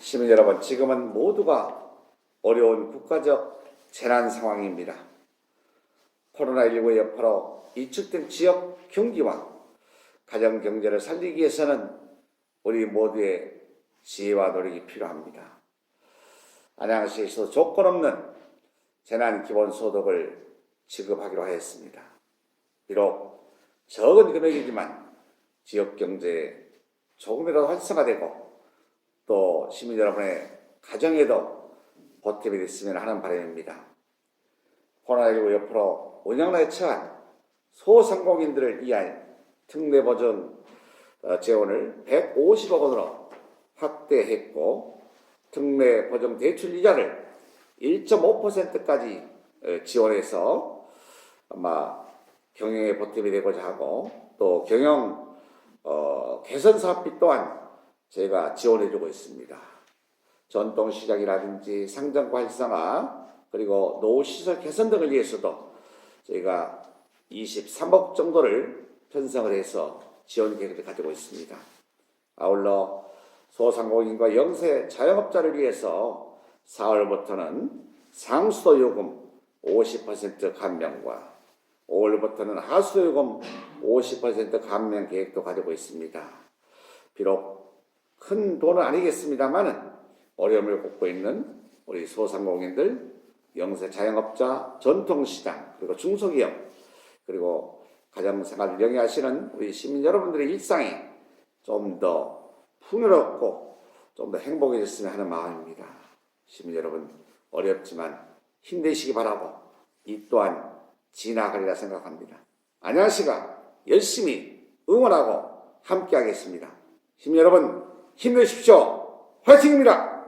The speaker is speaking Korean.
시민 여러분, 지금은 모두가 어려운 국가적 재난 상황입니다. 코로나19 여파로 이축된 지역 경기와 가정 경제를 살리기 위해서는 우리 모두의 지혜와 노력이 필요합니다. 안양시에서 조건 없는 재난 기본 소득을 지급하기로 하였습니다. 비록 적은 금액이지만 지역 경제에 조금이라도 활성화되고 또 시민 여러분의 가정에도 보탬이 됐으면 하는 바람입니다. 코로나19 옆으로 운영나에 처한 소상공인들을 위한 특례보전 어, 재원을 150억 원으로 확대했고 특례보정 대출 이자를 1.5%까지 어, 지원해서 아마 경영에 보탬이 되고자 하고 또 경영 어, 개선 사업비 또한 저희가 지원해주고 있습니다. 전통시장이라든지 상점과 활성화 그리고 노후시설 개선 등을 위해서도 저희가 23억 정도를 편성을 해서 지원 계획을 가지고 있습니다. 아울러 소상공인과 영세 자영업자를 위해서 4월부터는 상수도 요금 50% 감면과 5월부터는 하수도 요금 50% 감면 계획도 가지고 있습니다. 비록 큰 돈은 아니겠습니다만은 어려움을 겪고 있는 우리 소상공인들, 영세 자영업자, 전통시장, 그리고 중소기업, 그리고 가정생활을 영위하시는 우리 시민 여러분들의 일상이 좀 더 풍요롭고 좀 더 행복해졌으면 하는 마음입니다. 시민 여러분, 어렵지만 힘내시기 바라고 이 또한 지나가리라 생각합니다. 안녕하시가 열심히 응원하고 함께 하겠습니다. 시민 여러분, 힘내십시오. 화이팅입니다!